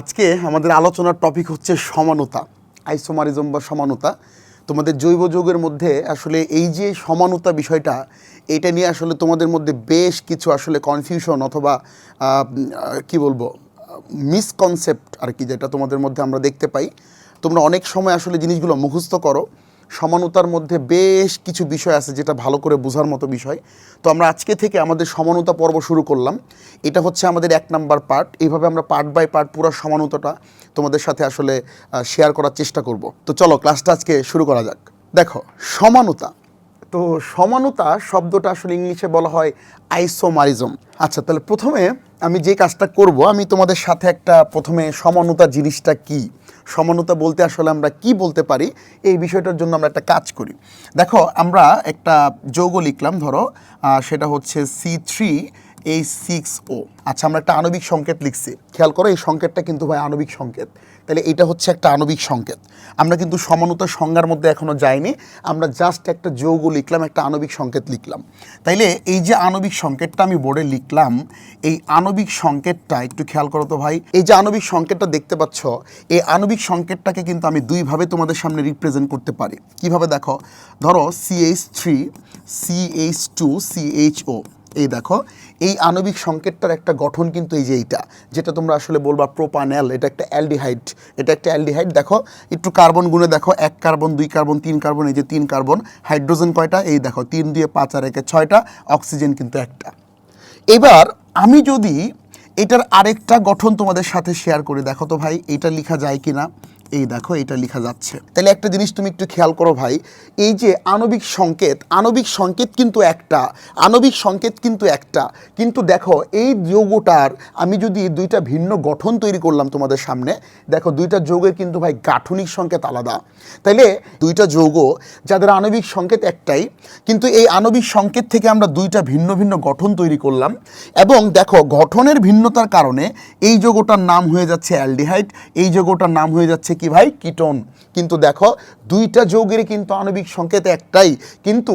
আজকে আমাদের আলোচনার টপিক হচ্ছে সমানতা আইসোমারিজম বা সমানতা। তোমাদের জৈব যৌগের মধ্যে আসলে এই যে সমানতা বিষয়টা, এটা নিয়ে আসলে তোমাদের মধ্যে বেশ কিছু আসলে কনফিউশন অথবা কি বলব মিসকনসেপ্ট আর কি যেটা তোমাদের মধ্যে আমরা দেখতে পাই। তোমরা অনেক সময় আসলে জিনিসগুলো মুখস্থ করো। সমানতার মধ্যে বেশ কিছু বিষয় আছে যেটা ভালো করে বোঝার মতো বিষয়। তো আমরা আজকে থেকে আমাদের সমানতা পর্ব শুরু করলাম। এটা হচ্ছে আমাদের এক নাম্বার পার্ট এইভাবে আমরা পার্ট বাই পার্ট পুরো সমানতাটা তোমাদের সাথে আসলে শেয়ার করার চেষ্টা করব। তো চলো ক্লাসটা আজকে শুরু করা যাক। দেখো, সমানতা। তো সমানতা শব্দটা আসলে ইংলিশে বলা হয় আইসোমারিজম। আচ্ছা তাহলে প্রথমে আমি যে কাজটা করব, আমি তোমাদের সাথে একটা প্রথমে সমানতা জিনিসটা কি? সমানতা বলতে আসলে আমরা কি বলতে পারি? এই বিষয়টার জন্য আমরা একটা কাজ করি। দেখো, আমরা একটা যৌগ লিখলাম, ধরো সেটা হচ্ছে C three H six O আচ্ছা আমরা একটা আণবিক সংকেত লিখছি। খেয়াল করো, এই সংকেতটা কিন্তু ভাই আণবিক সংকেত। তাহলে এটা হচ্ছে একটা আণবিক সংকেত। আমরা কিন্তু সমানতার সংজ্ঞার মধ্যে এখনও যাইনি, আমরা জাস্ট একটা যৌগ লিখলাম, একটা আণবিক সংকেত লিখলাম। তাইলে এই যে আণবিক সংকেতটা আমি বোর্ডে লিখলাম, এই আণবিক সংকেতটা একটু খেয়াল করো তো ভাই, এই যে আণবিক সংকেতটা দেখতে পাচ্ছ, এই আণবিক সংকেতটাকে কিন্তু আমি দুইভাবে তোমাদের সামনে রিপ্রেজেন্ট করতে পারি। কীভাবে দেখো? ধরো CH three CH two CHO এই দেখো, এই আণবিক সংকেতটার একটা গঠন কিন্তু এই যে এইটা, যেটা তোমরা আসলে বলবা প্রোপানেল এটা একটা অ্যালডিহাইড, এটা একটা অ্যালডিহাইড, দেখো, একটু কার্বন গুণে দেখো, এক কার্বন, দুই কার্বন, তিন কার্বন, এই যে তিন কার্বন, হাইড্রোজেন কয়টা? এই দেখো, তিন দিয়ে পাঁচ আর একে ছয়টা, অক্সিজেন কিন্তু একটা। এবার আমি যদি এটার আরেকটা গঠন তোমাদের সাথে শেয়ার করি, দেখো তো ভাই, এটা লেখা যায় কি না এই দেখো, এটা লেখা যাচ্ছে। তাহলে একটা জিনিস তুমি একটু খেয়াল করো ভাই, এই যে আণবিক সংকেত আণবিক সংকেত কিন্তু একটা, আণবিক সংকেত কিন্তু একটা। কিন্তু দেখো, এই যৌগটার আমি যদি দুইটা ভিন্ন গঠন তৈরি করলাম তোমাদের সামনে, দেখো দুইটা যৌগের কিন্তু ভাই গাঠনিক সংকেত আলাদা। তাইলে দুইটা যৌগ, যাদের আণবিক সংকেত একটাই, কিন্তু এই আণবিক সংকেত থেকে আমরা দুইটা ভিন্ন ভিন্ন গঠন তৈরি করলাম এবং দেখো, গঠনের ভিন্নতার কারণে এই যৌগটার নাম হয়ে যাচ্ছে অ্যালডিহাইড, এই যৌগটার নাম হয়ে যাচ্ছে কি ভাই? কিটোন। কিন্তু দেখো, দুইটা যৌগের কিন্তু আণবিক সংকেত একটাই। কিন্তু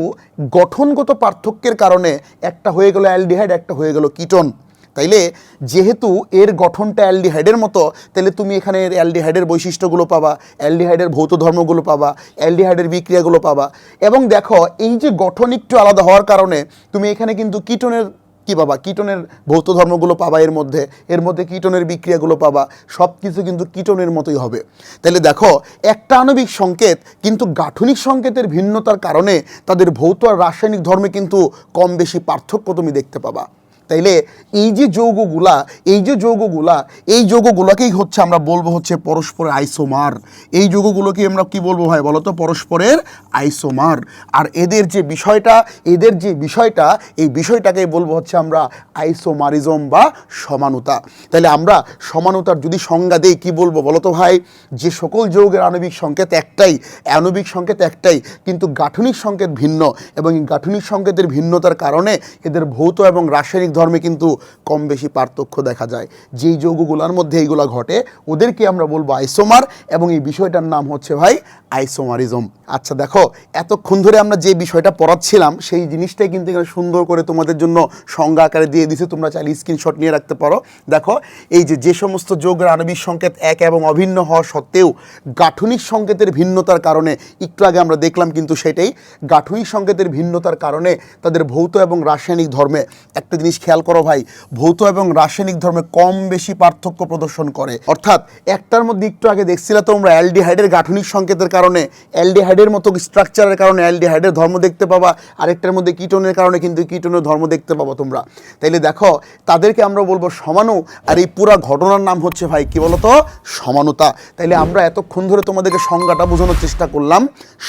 গঠনগত পার্থক্যের কারণে একটা হয়ে গেল অ্যালডিহাইড, একটা হয়ে গেল কিটোন। তাইলে যেহেতু এর গঠনটা অ্যালডিহাইডের মতো তাহলে তুমি এখানে অ্যালডিহাইডের বৈশিষ্ট্যগুলো পাবা, অ্যালডিহাইডের ভৌত ধর্মগুলো পাবা, অ্যালডিহাইডের বিক্রিয়াগুলো পাবা। এবং দেখো, এই যে গঠন একটু আলাদা হওয়ার কারণে তুমি এখানে কিন্তু কিটোনের কি পাবা? কীটনের ভৌত ধর্মগুলো পাবা এর মধ্যে এর মধ্যে কীটনের বিক্রিয়াগুলো পাবা সব কিছু কিন্তু কীটনের মতোই হবে। তাহলে দেখো, একটা আণবিক সংকেত কিন্তু গাঠনিক সংকেতের ভিন্নতার কারণে তাদের ভৌত আর রাসায়নিক ধর্মে কিন্তু কম বেশি পার্থক্য তুমি দেখতে পাবা। তাইলে এই যে যৌগগুলা, এই যে যৌগগুলা, এই যৌগগুলোকেই হচ্ছে আমরা বলব হচ্ছে পরস্পরের আইসোমার। এই যৌগগুলোকে আমরা কি বলব ভাই বলো তো? পরস্পরের আইসোমার। আর এদের যে বিষয়টা, এদের যে বিষয়টা, এই বিষয়টাকে বলব হচ্ছে আমরা আইসোমারিজম বা সমানতা। তাহলে আমরা সমানতার যদি সংজ্ঞা দেই, কি বলব বলো তো ভাই? যে সকল যৌগের আণবিক সংকেত একটাই, আণবিক সংকেত একটাই, কিন্তু গাঠনিক সংকেত ভিন্ন এবং গাঠনিক সংকেতের ভিন্নতার কারণে এদের ভৌত এবং রাসায়নিক ধর্মে কিন্তু কম বেশি পার্থক্য দেখা যায়। যেই যৌগগুলোর মধ্যে এইগুলো ঘটে, ওদেরকে আমরা বলব আইসোমার এবং এই বিষয়টার নাম হচ্ছে ভাই আইসোমারিজম। আচ্ছা দেখো, এতক্ষণ ধরে আমরা যে বিষয়টা পড়াচ্ছিলাম, সেই জিনিসটাই কিন্তু এখানে সুন্দর করে তোমাদের জন্য সংজ্ঞা আকারে দিয়ে দিছে, তোমরা চাইলে স্ক্রিনশট নিয়ে রাখতে পারো। দেখো, এই যে যে সমস্ত যোগের আণবিক সংকেত এক এবং অভিন্ন হওয়া সত্ত্বেও গাঠনিক সংকেতের ভিন্নতার কারণে, একটু আগে আমরা দেখলাম কিন্তু সেটাই, গাঠনিক সংকেতের ভিন্নতার কারণে তাদের ভৌত এবং রাসায়নিক ধর্মে একটা জিনিস খেয়াল করো ভাই, ভৌত এবং রাসায়নিক ধর্মে কম বেশি পার্থক্য প্রদর্শন করে। অর্থাৎ একটার মধ্যে একটু আগে দেখছিলে তোমরা, অ্যালডিহাইডের গাঠনিক সংকেতের কারণে, অ্যালডিহাইডের মতো স্ট্রাকচারের কারণে অ্যালডিহাইডের ধর্ম দেখতে পাবা, আরেকটার মধ্যে কিটোনের কারণে কিন্তু কিটোনের ধর্ম দেখতে পাবো তোমরা। তাইলে দেখো, তাদেরকে আমরা বলব সমানু, আর এই পুরা ঘটনার নাম হচ্ছে ভাই কি বলতো? সমানতা। তাইলে আমরা এতক্ষণ ধরে তোমাদেরকে সংজ্ঞাটা বোঝানোর চেষ্টা করলাম,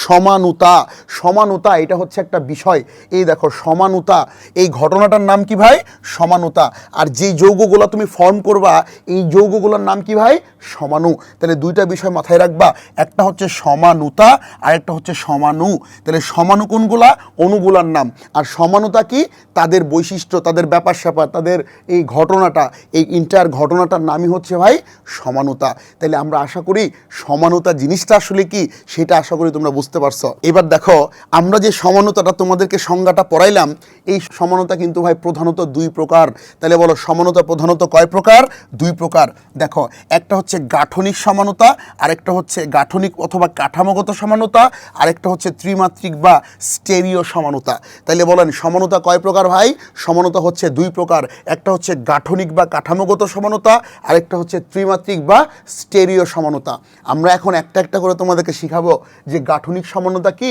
সমানুতা। সমানুতা, এটা হচ্ছে একটা বিষয়। এই দেখো, সমানুতা। এই ঘটনাটার নাম কি ভাই? সমানুতা। আর যেই যৌগগুলো তুমি ফর্ম করবা, এই যৌগগুলোর নাম কি ভাই? সমানু। তাহলে দুইটা বিষয় মাথায় রাখবা। একটা হচ্ছে সমানুতা আর একটা হচ্ছে সমানু। তাহলে সমানু কোনগুলা? অনুগুলার নাম। আর সমানুতা কি? তাদের বৈশিষ্ট্য, তাদের ব্যাপার স্যাপার, তাদের এই ঘটনাটা, এই ইন্টার ঘটনাটার নামই হচ্ছে ভাই সমানুতা। তাহলে আমরা আশা করি সমানুতা জিনিসটা আসলে কি? সেটা আশা করি তোমরা বুঝতে পারছ। এবার দেখো, আমরা যে সমানতাটা তোমাদেরকে সংজ্ঞাটা পড়াইলাম, এই সমানতা কিন্তু ভাই প্রধানত দুই প্রকার। তাহলে বলো, সমানতা, প্রধানত কয় প্রকার? দুই প্রকার। দেখো, একটা হচ্ছে গাঠনিক সমানতা, আরেকটা হচ্ছে গাঠনিক অথবা কাঠামোগত সমানতা, আরেকটা হচ্ছে ত্রিমাত্রিক বা স্টেরিও সমানতা। তাহলে বলেন, সমানতা কয় প্রকার ভাই? সমানতা হচ্ছে দুই প্রকার। একটা হচ্ছে গাঠনিক বা কাঠামোগত সমানতা, আরেকটা হচ্ছে ত্রিমাত্রিক বা স্টেরিও সমানতা। আমরা এখন একটা একটা করে তোমাদেরকে শিখাবো যে গাঠনিক সমানতা কি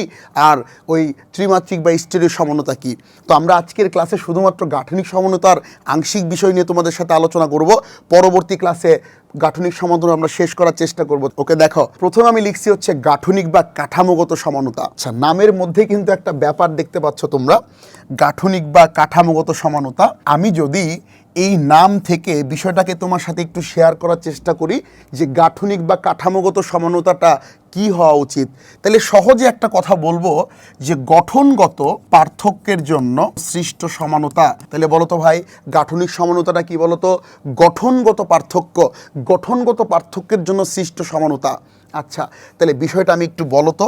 আর ওই ত্রিমাত্রিক বা স্টেরিও সমানতা কি। তো আমরা আজকের ক্লাসে শুধুমাত্র গাঠনিক সমানতার আংশিক বিষয় নিয়ে তোমাদের সাথে আলোচনা করব। পরবর্তী ক্লাসে গাঠনিক সমান্তর আমরা শেষ করার চেষ্টা করব। ওকে, দেখো, প্রথমে আমি লিখছি হচ্ছে গাঠনিক বা কাঠামোগত সমানতা। আচ্ছা নামের মধ্যে কিন্তু একটা ব্যাপার দেখতে পাচ্ছ তোমরা। গাঠনিক বা কাঠামোগত সমানতা। আমি যদি এই নাম থেকে বিষয়টাকে তোমার সাথে একটু শেয়ার করার চেষ্টা করি যে গাঠনিক বা কাঠামোগত সমানতাটা কি হওয়া উচিত। তাহলে সহজে একটা কথা বলব যে গঠনগত পার্থক্যের জন্য সৃষ্ট সমানতা, তাহলে বলো তো ভাই, গাঠনিক সমানতাটা কি বলো তো গঠনগত পার্থক্য, গঠনগত পার্থক্যের জন্য সৃষ্ট সমানতা। আচ্ছা তাহলে বিষয়টা আমি একটু বলো তো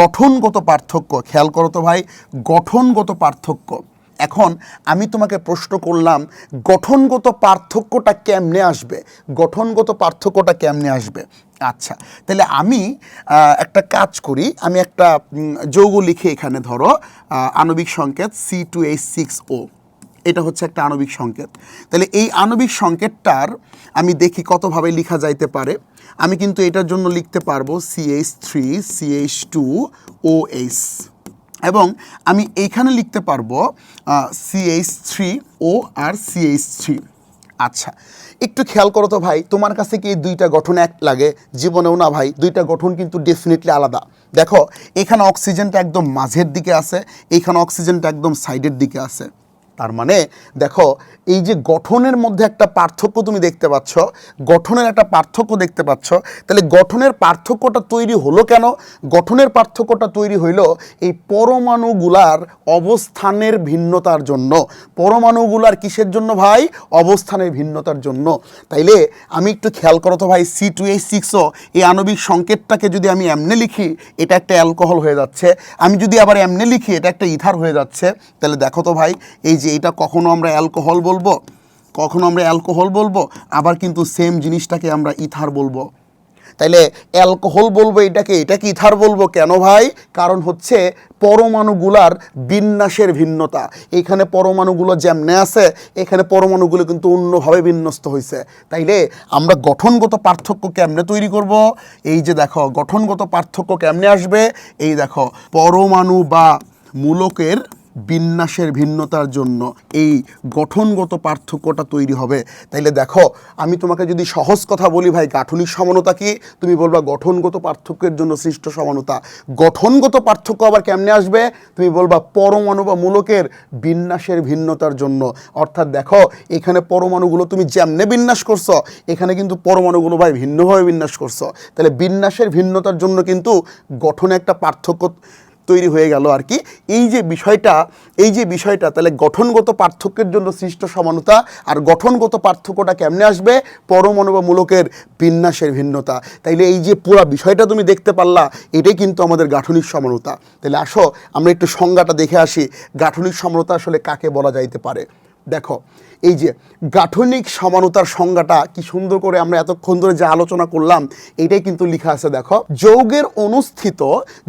গঠনগত পার্থক্য, খেয়াল করো তো ভাই, গঠনগত পার্থক্য। এখন আমি তোমাকে প্রশ্ন করলাম, গঠনগত পার্থক্যটা কেমনে আসবে? গঠনগত পার্থক্যটা কেমনে আসবে? আচ্ছা তাহলে আমি একটা কাজ করি, আমি একটা যৌগ লিখে এখানে ধরো আণবিক সংকেত C two H six O এটা হচ্ছে একটা আণবিক সংকেত। তাহলে এই আণবিক সংকেতটার আমি দেখি কতভাবে লেখা যাইতে পারে। আমি কিন্তু এটার জন্য লিখতে পারব CH three CH two O H এবং আমি এইখানে লিখতে পারব সিএইচ থ্রি ও আর সিএইচ থ্রি আচ্ছা একটু খেয়াল করো তো ভাই, তোমার কাছে কি এই দুইটা গঠন এক লাগে? জীবনেও না ভাই, দুইটা গঠন কিন্তু ডেফিনেটলি আলাদা। দেখো, এখানে অক্সিজেনটা একদম মাঝের দিকে আছে এইখানে অক্সিজেনটা একদম সাইডের দিকে আছে। তার মানে দেখো এই যে গঠনের মধ্যে একটা পার্থক্য তুমি দেখতে পাচ্ছ, গঠনের একটা পার্থক্য দেখতে পাচ্ছ, তাহলে গঠনের পার্থক্যটা তৈরি হলো কেন? গঠনের পার্থক্যটা তৈরি হইল এই পরমাণুগুলার অবস্থানের ভিন্নতার জন্য। পরমাণুগুলার কিসের জন্য ভাই? অবস্থানের ভিন্নতার জন্য। তাইলে আমি একটু খেয়াল করো তো ভাই সি টু এইচ সিক্সও এই আণবিক সংকেতটাকে যদি আমি এমনে লিখি, এটা একটা অ্যালকোহল হয়ে যাচ্ছে। আমি যদি আবার এমনে লিখি, এটা একটা ইথার হয়ে যাচ্ছে। তাহলে দেখো তো ভাই, এই যে এটা কখনো আমরা অ্যালকোহল বলব? কখনো আমরা অ্যালকোহল বলব? আবার কিন্তু সেম জিনিসটাকে আমরা ইথার বলব। তাইলে অ্যালকোহল বলব এটাকে এটাকে ইথার বলব কেন ভাই? কারণ হচ্ছে পরমাণুগুলার বিন্যাসের ভিন্নতা। এখানে পরমাণুগুলো যেমনে আছে, এখানে পরমাণুগুলো কিন্তু অন্যভাবে বিন্যস্ত হয়েছে তাইলে আমরা গঠনগত পার্থক্য কেমনে তৈরি করব? এই যে দেখো, গঠনগত পার্থক্য কেমনে আসবে? এই দেখো, পরমাণু বা মূলকের বিন্যাসের ভিন্নতার জন্য এই গঠনগত পার্থক্যটা তৈরি হবে। তাইলে দেখো, আমি তোমাকে যদি সহজ কথা বলি ভাই, গাঠনিক সমানতা কি? তুমি বলবা গঠনগত পার্থক্যের জন্য সৃষ্ট সমানতা। গঠনগত পার্থক্য আবার কেমনে আসবে? তুমি বলবা পরমাণু বা মূলকের বিন্যাসের ভিন্নতার জন্য। অর্থাৎ দেখো, এখানে পরমাণুগুলো তুমি যেমনে বিন্যাস করছ, এখানে কিন্তু পরমাণুগুলো ভাই ভিন্নভাবে বিন্যাস করছ। তাহলে বিন্যাসের ভিন্নতার জন্য কিন্তু গঠনে একটা পার্থক্য তৈরি হয়ে গেল আর কি। এই যে বিষয়টা, এই যে বিষয়টা, তাহলে গঠনগত পার্থক্যের জন্য সৃষ্ট সমানতা আর গঠনগত পার্থক্যটা কেমনে আসবে? পরমাণু বা মূলকের বিন্যাসের ভিন্নতা। তাইলে এই যে পুরা বিষয়টা তুমি দেখতে পারলা, এটাই কিন্তু আমাদের গাঠনিক সমানতা। তাহলে আসো, আমরা একটু সংজ্ঞাটা দেখে আসি, গাঠনিক সমানতা আসলে কাকে বলা যাইতে পারে? দেখো, এই যে গাঠনিক সমানতার সংজ্ঞাটা কি সুন্দর করে আমরা এতক্ষণ ধরে যে আলোচনা করলাম, এটাই কিন্তু লেখা আছে, দেখো। যৌগের অনুস্থিত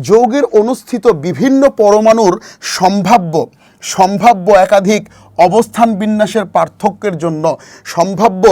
যৌগের অনুস্থিত বিভিন্ন পরমাণুর সম্ভাব্য সম্ভাব্য একাধিক অবস্থান বিন্যাসের পার্থক্যের জন্য, সম্ভাব্য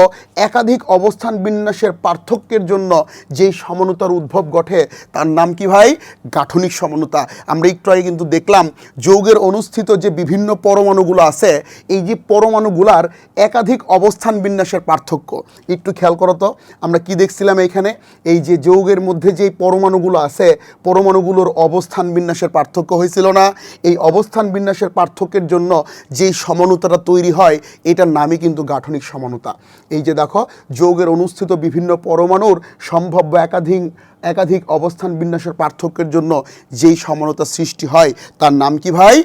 একাধিক অবস্থান বিন্যাসের পার্থক্যের জন্য যেই সমানতার উদ্ভব ঘটে, তার নাম কি ভাই? গাঠনিক সমানতা। আমরা একটু আগে কিন্তু দেখলাম, যৌগের অনুষ্ঠিত যে বিভিন্ন পরমাণুগুলো আছে, এই যে পরমাণুগুলার একাধিক অবস্থান বিন্যাসের পার্থক্য। একটু খেয়াল করো তো, আমরা কি দেখছিলাম এইখানে এই যে যৌগের মধ্যে যেই পরমাণুগুলো আছে, পরমাণুগুলোর অবস্থান বিন্যাসের পার্থক্য হয়েছিল না। এই অবস্থান বিন্যাসের পার্থক্যের জন্য যেই সমানতাটা তৈরি হয়, এটার নামই কিন্তু গাঠনিক সমানতা। এই যে দেখো, যৌগের অনুষ্ঠিত বিভিন্ন পরমাণুর সম্ভাব্য একাধিক একাধিক অবস্থান বিন্যাসের পার্থক্যের জন্য যেই সমানতা সৃষ্টি হয়, তার নাম কি ভাই?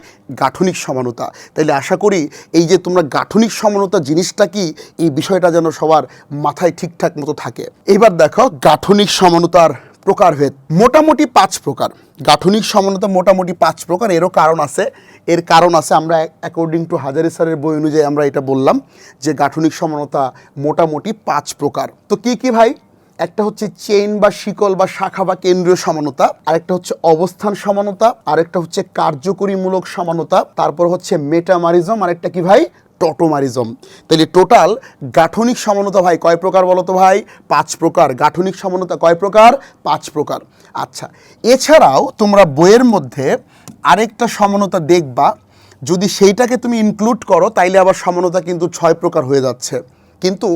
গাঠনিক সমানতা। তাইলে আশা করি এই যে তোমরা গাঠনিক সমানতা জিনিসটা কি, এই বিষয়টা যেন সবার মাথায় ঠিকঠাক মতো থাকে। এবার দেখো, গাঠনিক সমানতার প্রকারভেদ মোটামুটি পাঁচ প্রকার। গাঠনিক সমানতা মোটামুটি পাঁচ প্রকার। এরও কারণ আছে। এর কারণ আছে আমরা অ্যাকর্ডিং টু হাজারি স্যারের বই অনুযায়ী আমরা এটা বললাম যে গাঠনিক সমানতা মোটামুটি পাঁচ প্রকার। তো কি কি ভাই? একটা হচ্ছে চেইন বা শিকল বা শাখা বা কেন্দ্রীয় সমানতা, আরেকটা হচ্ছে অবস্থান সমানতা, আরেকটা হচ্ছে কার্যকরীমূলক সমানতা, তারপর হচ্ছে মেটামারিজম আরেকটা কি ভাই? টটোমারিজম তাহলে টোটাল গাঠনিক সমানতা ভাই কয় প্রকার বলো তো ভাই? পাঁচ প্রকার। গাঠনিক সমানতা কয় প্রকার? পাঁচ প্রকার। আচ্ছা এছাড়াও তোমরা বইয়ের মধ্যে আরেকটা সমানতা দেখবা। যদি সেইটাকে তুমি ইনক্লুড করো, তাইলে আবার সমানতা কিন্তু ছয় প্রকার হয়ে যাচ্ছে। কিন্তু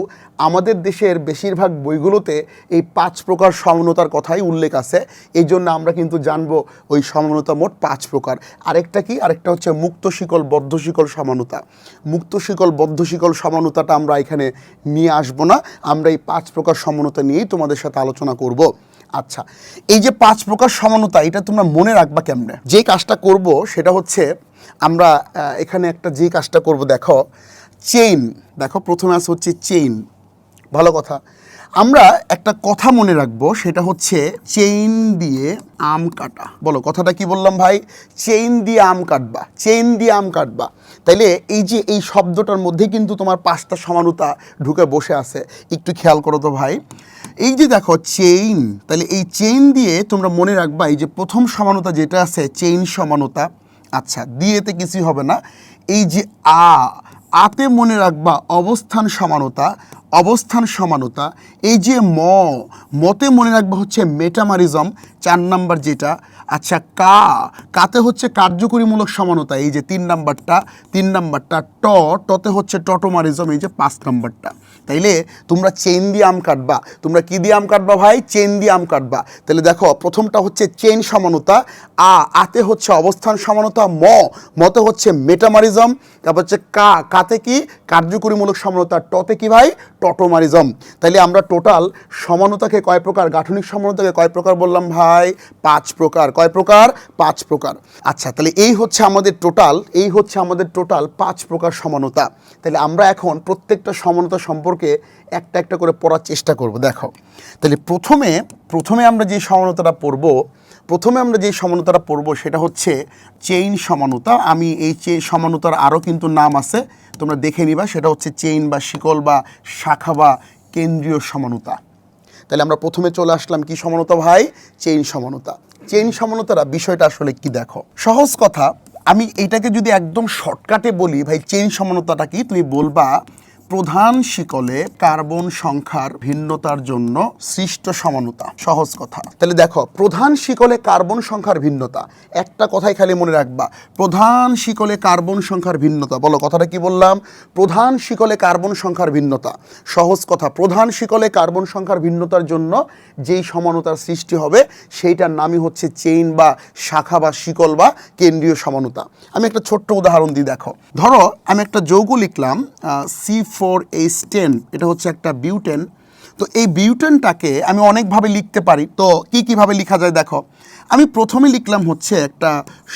আমাদের দেশের বেশিরভাগ বইগুলোতে এই পাঁচ প্রকার সমানতার কথাই উল্লেখ আছে। এই জন্য আমরা কিন্তু জানব ওই সমানতা মোট পাঁচ প্রকার। আরেকটা কি? আরেকটা হচ্ছে মুক্ত শিকল, বদ্ধ শিকল সমানতা। মুক্ত শিকল, বদ্ধ শিকল সমানতাটা আমরা এখানে নিয়ে আসব না। আমরা এই পাঁচ প্রকার সমানতা নিয়েই তোমাদের সাথে আলোচনা করব। আচ্ছা এই যে পাঁচ প্রকার সমানতা, এটা তোমরা মনে রাখবা কেমনে? যে কাজটা করব, সেটা হচ্ছে আমরা এখানে একটা যে কাজটা করব, দেখো চেইন। দেখো, প্রথমে আছে হচ্ছে চেইন। ভালো কথা। আমরা একটা কথা মনে রাখব, সেটা হচ্ছে চেইন দিয়ে আম কাটা। বলো, কথাটা কি বললাম ভাই? চেইন দিয়ে আম কাটবা, চেইন দিয়ে আম কাটবা। তাইলে এই যে এই শব্দটার মধ্যে কিন্তু তোমার পাঁচটা সমানতা ঢুকে বসে আছে। একটু খেয়াল করো তো ভাই। এই যে দেখো, চেইন তাহলে এই চেইন দিয়ে তোমরা মনে রাখবা, এই যে প্রথম সমানতা যেটা আছে, চেইন সমানতা। আচ্ছা দিয়েতে কিছুই হবে না। এই যে আ আতে মনে রাখবা অবস্থান সমানতা অবস্থান সমানতা। এই যে ম, মতে মনে রাখবা হচ্ছে মেটামারিজম চার নাম্বার যেটা। আচ্ছা কা, কাতে হচ্ছে কার্যকরীমূলক সমানতা, এই যে তিন নাম্বারটা তিন নাম্বারটা, ট টতে হচ্ছে টটোমারিজম এই যে পাঁচ নাম্বারটা। তাইলে তোমরা চেন দিয়ে আম কাটবা। তোমরা কি দিয়ে আম কাটবা ভাই? চেন দিয়ে আম কাটবা। তাহলে দেখো, প্রথমটা হচ্ছে চেন সমানতা, আ, আতে হচ্ছে অবস্থান সমানতা, ম, মতে হচ্ছে মেটামারিজম তারপর হচ্ছে কা, কাতে কি? কার্যকরীমূলক সমানতা, টতে কি ভাই? টটোমারিজম তাইলে আমরা টোটাল সমানতাকে কয় প্রকার? গাঠনিক সমানতাকে কয় প্রকার বললাম ভাই? পাঁচ প্রকার। কয় প্রকার? পাঁচ প্রকার। আচ্ছা তাহলে এই হচ্ছে আমাদের টোটাল এই হচ্ছে আমাদের টোটাল পাঁচ প্রকার সমানতা। তাহলে আমরা এখন প্রত্যেকটা সমানতা সম্পর্কে একটা একটা করে পড়ার চেষ্টা করব। দেখো, তাহলে প্রথমে প্রথমে আমরা যে সমানতাটা পড়ব, প্রথমে আমরা যে সমানতাটা পড়ব সেটা হচ্ছে চেইন সমানতা। আমি এই চেইন সমানতার আরও কিন্তু নাম আছে, তোমরা দেখে নিবা, সেটা হচ্ছে চেইন বা শিকল বা শাখা বা কেন্দ্রীয় সমানতা। তাহলে আমরা প্রথমে চলে আসলাম, কি সমানতা ভাই? চেইন সমানতা। চেইন সমানতারা বিষয়টা আসলে কি দেখো? সহজ কথা, আমি এটাকে যদি একদম শর্টকাটে বলি, ভাই চেইন সমানতাটা কি? তুমি বলবা প্রধান শিকলে কার্বন সংখ্যার ভিন্নতার জন্য সৃষ্ট সমানতা। সহজ কথা। তাহলে দেখো, প্রধান শিকলে কার্বন সংখ্যার ভিন্নতা। একটা কথাই খালি মনে রাখবা। প্রধান শিকলে কার্বন সংখ্যার ভিন্নতা। বলো, কথাটা কি বললাম? প্রধান শিকলে কার্বন সংখ্যার ভিন্নতা। সহজ কথা। প্রধান শিকলে কার্বন সংখ্যার ভিন্নতার জন্য যেই সমানতার সৃষ্টি হবে, সেইটার নামই হচ্ছে চেইন বা শাখা বা শিকল বা কেন্দ্রীয় সমানতা। আমি একটা ছোট্ট উদাহরণ দিই, দেখো। ধরো, আমি একটা যৌগ লিখলাম সি ফোর এইচ টেন এটা হচ্ছে একটা বিউটেন। তো এই বিউটেনটাকে আমি অনেকভাবে লিখতে পারি। তো কি কীভাবে লিখা যায় দেখো। আমি প্রথমে লিখলাম হচ্ছে একটা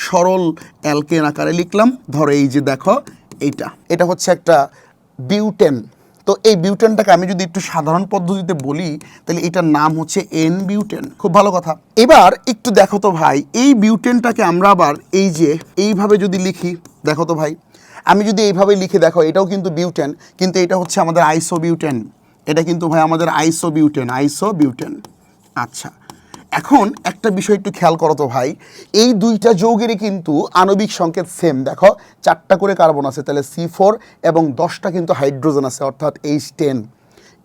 সরল অ্যালকেন আকারে লিখলাম। ধরো এই যে দেখো, এইটা। এটা হচ্ছে একটা বিউটেন। তো এই বিউটেনটাকে আমি যদি একটু সাধারণ পদ্ধতিতে বলি, তাহলে এটার নাম হচ্ছে এন বিউটেন। খুব ভালো কথা। এবার একটু দেখো তো ভাই, এই বিউটেনটাকে আমরা আবার এই যে এইভাবে যদি লিখি, দেখো তো ভাই। আমি যদি এইভাবে লিখে দেখো, এটাও কিন্তু বিউটেন, কিন্তু এটা হচ্ছে আমাদের আইসো বিউটেন এটা কিন্তু ভাই আমাদের আইসো বিউটেন আইসো বিউটেন আচ্ছা এখন একটা বিষয় একটু খেয়াল করো তো ভাই, এই দুইটা যৌগেরই কিন্তু আণবিক সংকেত সেম দেখো, চারটা করে কার্বন আছে, তাহলে সি ফোর এবং দশটা কিন্তু হাইড্রোজেন আছে, অর্থাৎ এইচ টেন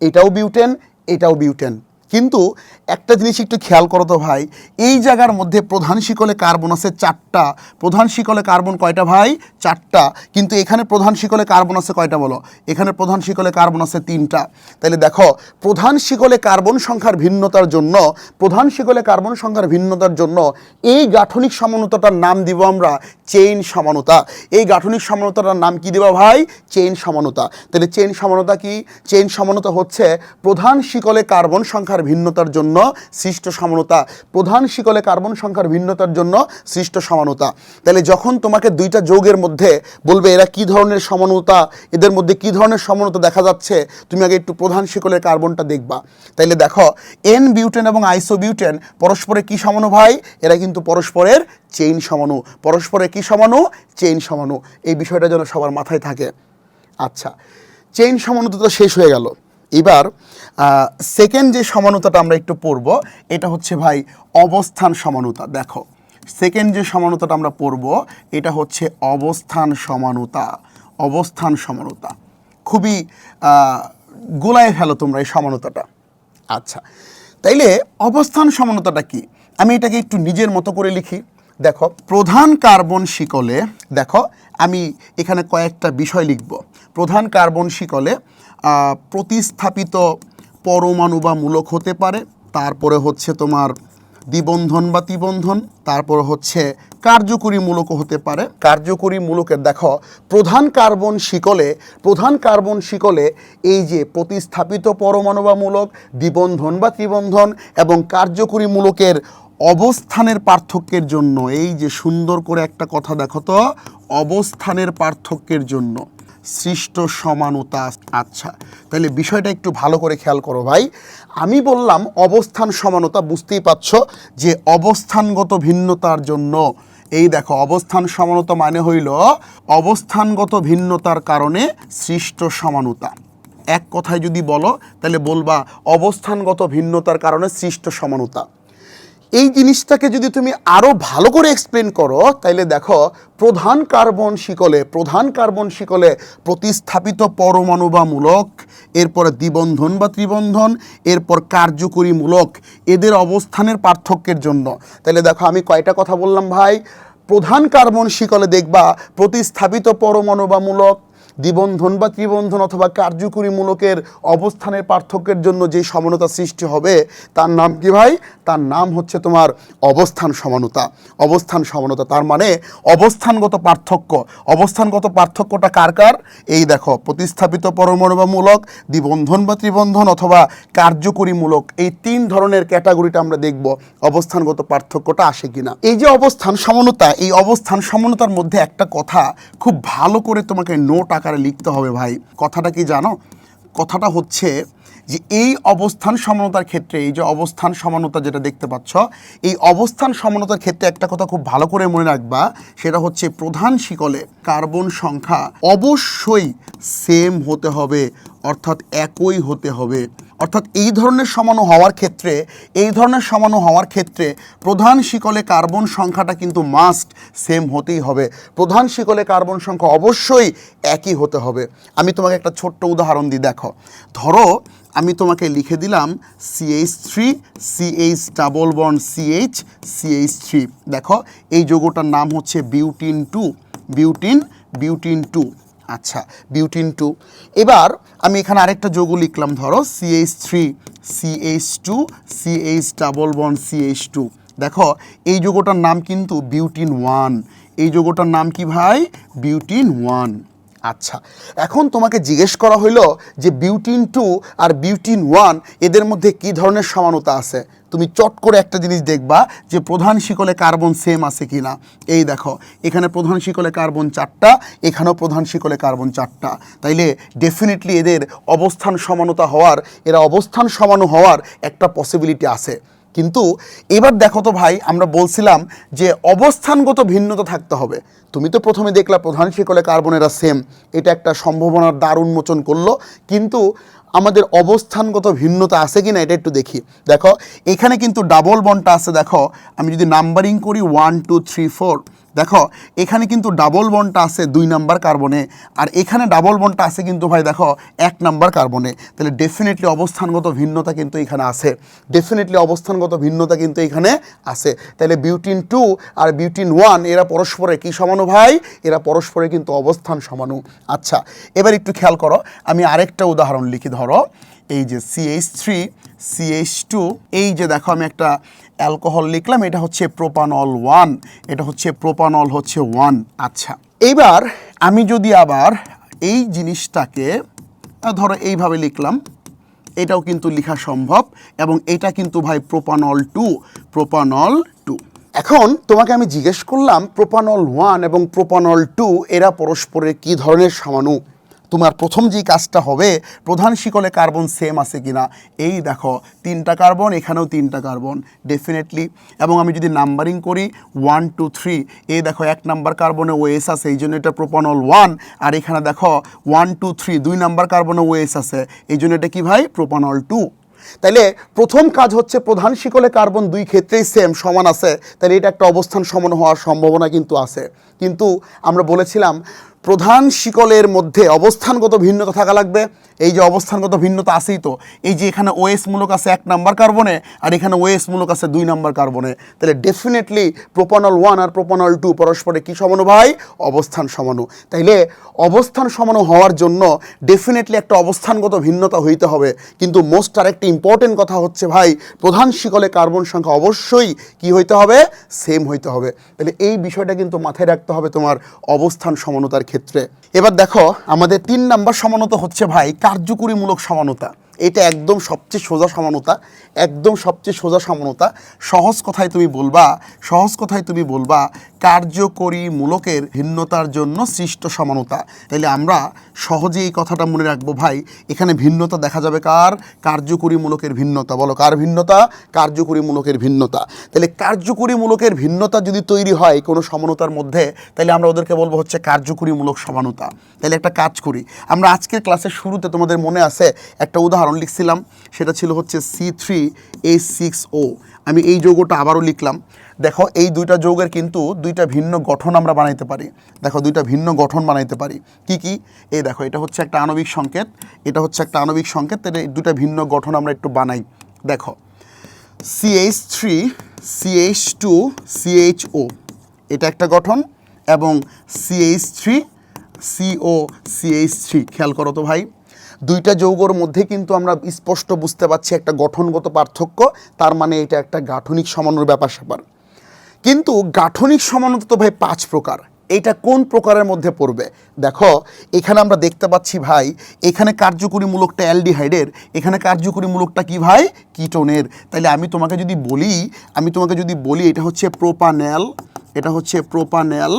এটাও বিউটেন এটাও বিউটেন। কিন্তু একটা জিনিস একটু খেয়াল করো তো ভাই, এই জায়গার মধ্যে প্রধান শিকলে কার্বন আছে চারটা। প্রধান শিকলে কার্বন কয়টা ভাই? চারটা। কিন্তু এখানে প্রধান শিকলে কার্বন আছে কয়টা বলো? এখানে প্রধান শিকলে কার্বন আছে তিনটা। তাহলে দেখো, প্রধান শিকলে কার্বন সংখ্যার ভিন্নতার জন্য, প্রধান শিকলে কার্বন সংখ্যার ভিন্নতার জন্য এই গাঠনিক সমানতাটার নাম দিব আমরা চেইন সমানতা। এই গাঠনিক সমানতাটার নাম কি দেবা ভাই? চেইন সমানতা। তাহলে চেইন সমানতা কি? চেইন সমানতা হচ্ছে প্রধান শিকলে কার্বন সংখ্যার সংখ্যার ভিন্নতার জন্য সৃষ্ট সমানতা। প্রধান শিকলে কার্বন সংখ্যার ভিন্নতার জন্য সৃষ্ট সমানতা। তাহলে যখন তোমাকে দুইটা যৌগের মধ্যে বলবে এরা কি ধরনের সমানতা, এদের মধ্যে কি ধরনের সমানতা দেখা যাচ্ছে, তুমি আগে একটু প্রধান শিকলের কার্বনটা দেখবা। তাইলে দেখো এন বিউটেন এবং আইসো বিউটেন পরস্পরে কি সমানু ভাই? এরা কিন্তু পরস্পরের চেইন সমানু। পরস্পরে কি সমানু? চেইন সমানু। এই বিষয়টা যেন সবার মাথায় থাকে। আচ্ছা চেইন সমানতা তো শেষ হয়ে গেল। এবার সেকেন্ড যে সমানতাটা আমরা একটু পড়ব, এটা হচ্ছে ভাই অবস্থান সমানতা। দেখো সেকেন্ড যে সমানতাটা আমরা পড়ব, এটা হচ্ছে অবস্থান সমানতা। অবস্থান সমানতা। খুবই গোলায় ফেলো তোমরা এই সমানতাটা। আচ্ছা তাইলে অবস্থান সমানতাটা কি? আমি এটাকে একটু নিজের মতো করে লিখি। দেখো, প্রধান কার্বন শিকলে, দেখো, আমি এখানে কয়েকটা বিষয় লিখব। প্রধান কার্বন শিকলে প্রতিস্থাপিত পরমাণু বা মূলক হতে পারে। তারপরে হচ্ছে তোমার দ্বিবন্ধন বা ত্রিবন্ধন, তারপর হচ্ছে কার্যকরী মূলকও হতে পারে। কার্যকরী মূলকের দেখো, প্রধান কার্বন শিকলে, প্রধান কার্বন শিকলে এই যে প্রতিস্থাপিত পরমাণু বা মূলক দ্বিবন্ধন বা ত্রিবন্ধন এবং কার্যকরী মূলকের অবস্থানের পার্থক্যের জন্য, এই যে সুন্দর করে একটা কথা দেখো তো, অবস্থানের পার্থক্যের জন্য। সৃষ্ট সমানতা। আচ্ছা তাহলে বিষয়টা একটু ভালো করে খেয়াল করো ভাই। আমি বললাম অবস্থান সমানতা, বুঝতেই পারছ যে অবস্থানগত ভিন্নতার জন্য, এই দেখো অবস্থান সমানতা মানে হইল অবস্থানগত ভিন্নতার কারণে সৃষ্ট সমানতা। এক কথায় যদি বলো, তাহলে বলবা অবস্থানগত ভিন্নতার কারণে সৃষ্ট সমানতা। এই জিনিসটাকে যদি তুমি আরও ভালো করে এক্সপ্লেন করো, তাইলে দেখো প্রধান কার্বন শিকলে, প্রধান কার্বন শিকলে প্রতিস্থাপিত পরমাণু বা মূলক এরপরে দ্বিবন্ধন বা ত্রিবন্ধন, এরপর কার্যকরী মূলক, এদের অবস্থানের পার্থক্যের জন্য। তাহলে দেখো আমি কয়টা কথা বললাম ভাই? প্রধান কার্বন শিকলে দেখবা প্রতিস্থাপিত পরমাণু বা মূলক দ্বিবন্ধন বা ত্রিবন্ধন অথবা কার্যকরী মূলকের অবস্থানের পার্থক্যের জন্য যে সমানতা সৃষ্টি হবে, তার নাম কি ভাই? তার নাম হচ্ছে তোমার অবস্থান সমানতা। অবস্থান সমানতা, তার মানে অবস্থানগত পার্থক্য। অবস্থানগত পার্থক্যটা কার কার? এই দেখো, প্রতিস্থাপিত পরমাণু বা মূলক দ্বিবন্ধন বা ত্রিবন্ধন অথবা কার্যকরী মূলক এই তিন ধরনের ক্যাটাগরিটা আমরা দেখব অবস্থানগত পার্থক্যটা আসে কিনা। এই যে অবস্থান সমানতা, এই অবস্থান সমানতার মধ্যে একটা কথা খুব ভালো করে তোমাকে নোট আকারে লিখতে হবে ভাই। কথাটা কি জানো? কথাটা হচ্ছে যে এই অবস্থান সমানতার ক্ষেত্রে, এই যে অবস্থান সমানতা যেটা দেখতে পাচ্ছ, এই অবস্থান সমানতার ক্ষেত্রে একটা কথা খুব ভালো করে মনে রাখবা, সেটা হচ্ছে প্রধান শিকলে কার্বন সংখ্যা অবশ্যই সেম হতে হবে, অর্থাৎ একই হতে হবে। অর্থাৎ এই ধরনের সমাণু হওয়ার ক্ষেত্রে, এই ধরনের সমাণু হওয়ার ক্ষেত্রে প্রধান শিকলে কার্বন সংখ্যাটা কিন্তু মাস্ট সেম হতেই হবে। প্রধান শিকলে কার্বন সংখ্যা অবশ্যই একই হতে হবে। আমি তোমাকে একটা ছোট্ট উদাহরণ দিই দেখো। ধরো, আমি তোমাকে লিখে দিলাম C H three C H double bond C H C H three দেখো, এই যৌগটার নাম হচ্ছে butene two, butene butene two. আচ্ছা বিউটিন টু এবার আমি এখানে আরেকটা যৌগ লিখলাম, ধরো CH three CH two CH double bond CH two দেখো, এই যৌগটার নাম কিন্তু বিউটিন ওয়ান এই যৌগটার নাম কি ভাই? বিউটিন ওয়ান আচ্ছা এখন তোমাকে জিজ্ঞেস করা হইল যে বিউটিন টু আর বিউটিন ওয়ান এদের মধ্যে কি ধরনের সমানতা আছে? তুমি চট করে একটা জিনিস দেখবা যে প্রধান শিকলে কার্বন সেম আছে কি না এই দেখো, এখানে প্রধান শিকলে কার্বন চারটা, এখানেও প্রধান শিকলে কার্বন চারটা। তাইলে ডেফিনেটলি এদের অবস্থান সমানতা হওয়ার, এরা অবস্থান সমানু হওয়ার একটা পসিবিলিটি আছে। কিন্তু এবার দেখো তো ভাই, আমরা বলছিলাম যে অবস্থানগত ভিন্নতা থাকতে হবে। তুমি তো প্রথমে দেখলা প্রধান শিকলে কার্বনেরা সেম এটা একটা সম্ভাবনার দ্বার উন্মোচন করল। কিন্তু আমাদের অবস্থানগত ভিন্নতা আছে কি না এটা একটু দেখি। দেখো, এখানে কিন্তু ডাবল বনটা আছে। দেখো, আমি যদি নাম্বারিং করি ওয়ান টু থ্রি ফোর দেখো, এখানে কিন্তু ডাবল বনটা আছে দুই নাম্বার কার্বনে আর এখানে ডাবল বনটা আছে কিন্তু ভাই দেখো, এক নাম্বার কার্বনে তাহলে ডেফিনেটলি অবস্থানগত ভিন্নতা কিন্তু এখানে আছে। ডেফিনেটলি অবস্থানগত ভিন্নতা কিন্তু এখানে আছে। তাহলে বিউটিন টু আর বিউটিন ওয়ান এরা পরস্পরে কি সমানু ভাই? এরা পরস্পরে কিন্তু অবস্থান সমানু আচ্ছা এবার একটু খেয়াল করো, আমি আরেকটা উদাহরণ লিখি ধরো। এই যে সিএইচ থ্রি সিএইচ টু এই যে দেখো আমি একটা অ্যালকোহল লিখলাম, এটা হচ্ছে প্রোপানল ওয়ান। এটা হচ্ছে প্রোপানল হচ্ছে ওয়ান। আচ্ছা এইবার আমি যদি আবার এই জিনিসটাকে ধরো এইভাবে লিখলাম, এটাও কিন্তু লেখা সম্ভব, এবং এটা কিন্তু ভাই প্রোপানল টু প্রোপানল টু। এখন তোমাকে আমি জিজ্ঞেস করলাম, প্রোপানল ওয়ান এবং প্রোপানল টু, এরা পরস্পরের কী ধরনের সমাণু তোমার প্রথম যে কাজটা হবে, প্রধান শিকলে কার্বন সেম আছে কিনা, এই দেখো, তিনটা কার্বন, এখানেও তিনটা কার্বন ডেফিনেটলি এবং আমি যদি নাম্বারিং করি ওয়ান টু থ্রি এই দেখো, এক নাম্বার কার্বনে ওএস আছে, এই জন্য এটা প্রোপানল ওয়ান আর এখানে দেখো ওয়ান টু থ্রি দুই নাম্বার কার্বনে ওএস আছে, এই জন্য এটা কি ভাই? প্রোপানল টু তাইলে প্রথম কাজ হচ্ছে প্রধান শিকলে কার্বন দুই ক্ষেত্রেই সেম সমান আছে তাহলে এটা একটা অবস্থান সমান হওয়ার সম্ভাবনা কিন্তু আছে। কিন্তু আমরা বলেছিলাম প্রধান শিকলের মধ্যে অবস্থানগত ভিন্নতা থাকা লাগবে। এই যে অবস্থানগত ভিন্নতা আছেই তো। এই যে এখানে ওএস মূলক আছে এক নাম্বার কার্বনে আর এখানে ওএস মূলক আছে দুই নাম্বার কার্বনে। তাহলে ডেফিনেটলি প্রোপানল ওয়ান আর প্রোপানল টু পরস্পরে কী সমানু ভাই? অবস্থান সমানু। তাইলে অবস্থান সমানু হওয়ার জন্য ডেফিনেটলি একটা অবস্থানগত ভিন্নতা হইতে হবে। কিন্তু মোস্ট আর আরেকটি ইম্পর্টেন্ট কথা হচ্ছে ভাই, প্রধান শিকলে কার্বন সংখ্যা অবশ্যই কি হইতে হবে? সেম হইতে হবে। তাহলে এই বিষয়টা কিন্তু মাথায় রাখতে হবে তোমার অবস্থান সমানতার ক্ষেত্রে। এবার দেখো আমাদের তিন নাম্বার সমানতা হচ্ছে ভাই কার্যকরীমূলক সমানতা। এটা একদম সবচেয়ে সোজা সমানতা, একদম সবচেয়ে সোজা সমানতা। সহজ কথায় তুমি বলবা, সহজ কথায় তুমি বলবা, কার্যকরী মূলকের ভিন্নতার জন্য সৃষ্ট সমানতা। তাইলে আমরা সহজে এই কথাটা মনে রাখব, ভাই, এখানে ভিন্নতা দেখা যাবে কার? কার্যকরী মূলকের ভিন্নতা। বলো, কার ভিন্নতা? কার্যকরী মূলকের ভিন্নতা। তাহলে কার্যকরী মূলকের ভিন্নতা যদি তৈরি হয় কোনো সমানতার মধ্যে তাহলে আমরা ওদেরকে বলব হচ্ছে কার্যকরীমূলক সমানতা। তাহলে একটা কাজ করি। আমরা আজকের ক্লাসের শুরুতে তোমাদের মনে আছে একটা উদাহরণ লিখছিলাম, সেটা ছিল হচ্ছে C three H six O আমি এই যৌগটা আবারও লিখলাম। দেখো, এই দুইটা যৌগের কিন্তু দুইটা ভিন্ন গঠন আমরা বানাইতে পারি। দেখো, দুইটা ভিন্ন গঠন বানাইতে পারি। কি কি? এই দেখো, এটা হচ্ছে একটা আণবিক সংকেত। এটা হচ্ছে একটা আণবিক সংকেত। এই দুইটা ভিন্ন গঠন আমরা একটু বানাই। দেখো CH three CH two CHO এটা একটা গঠন এবং CH three CO CH three খেয়াল করো তো ভাই। দুইটা যৌগর মধ্যে কিন্তু আমরা স্পষ্ট বুঝতে পারছি একটা গঠনগত পার্থক্য, তার মানে এটা একটা গাঠনিক সমানোর ব্যাপার স্যাপার। কিন্তু গাঠনিক সমানতা তো ভাই পাঁচ প্রকার। এটা কোন প্রকারের মধ্যে পড়বে? দেখো, এখানে আমরা দেখতে পাচ্ছি ভাই, এখানে কার্যকরী মূলকটা অ্যালডিহাইডের এখানে কার্যকরী মূলকটা কি ভাই? কিটোনের। তাহলে আমি তোমাকে যদি বলি, আমি তোমাকে যদি বলি এটা হচ্ছে প্রোপানেল এটা হচ্ছে প্রোপানেল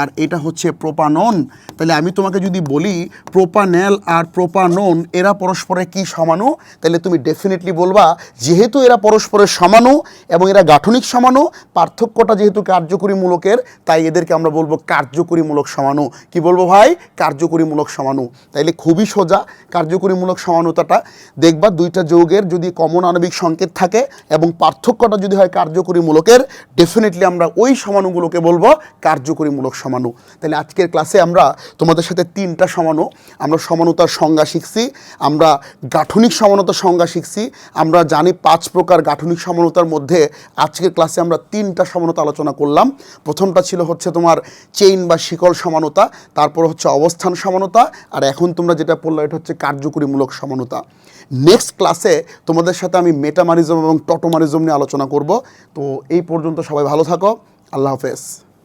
আর এটা হচ্ছে প্রোপানন। তাহলে আমি তোমাকে যদি বলি প্রোপানেল আর প্রোপানন, এরা পরস্পরের কি সমানু তাহলে তুমি ডেফিনেটলি বলবা যেহেতু এরা পরস্পরের সমানু এবং এরা গাঠনিক সমানু পার্থক্যটা যেহেতু কার্যকরীমূলকের, তাই এদেরকে আমরা বলব কার্যকরীমূলক সমানু কি বলব ভাই? কার্যকরীমূলক সমানু তাইলে খুবই সোজা কার্যকরীমূলক সমানতাটা। দেখবা দুইটা যৌগের যদি কমন আণবিক সংকেত থাকে এবং পার্থক্যটা যদি হয় কার্যকরীমূলকের ডেফিনেটলি আমরা ওই সমানুগুলোকে বলব কার্যকরীমূলক সমানু তাহলে আজকের ক্লাসে আমরা তোমাদের সাথে তিনটা সমানু আমরা সমানতার সংজ্ঞা শিখছি, আমরা গাঠনিক সমানতার সংজ্ঞা শিখছি, আমরা জানি পাঁচ প্রকার গাঠনিক সমানতার মধ্যে আজকের ক্লাসে আমরা তিনটা সমানতা আলোচনা করলাম। প্রথমটা ছিল হচ্ছে তোমার চেইন বা শিকল সমানতা, তারপর হচ্ছে অবস্থান সমানতা, আর এখন তোমরা যেটা পড়ল এটা হচ্ছে কার্যকরীমূলক সমানতা। নেক্সট ক্লাসে তোমাদের সাথে আমি মেটামারিজম এবং টটোমারিজম নিয়ে আলোচনা করব। তো এই পর্যন্ত সবাই ভালো থাকো। আল্লাহ হাফেজ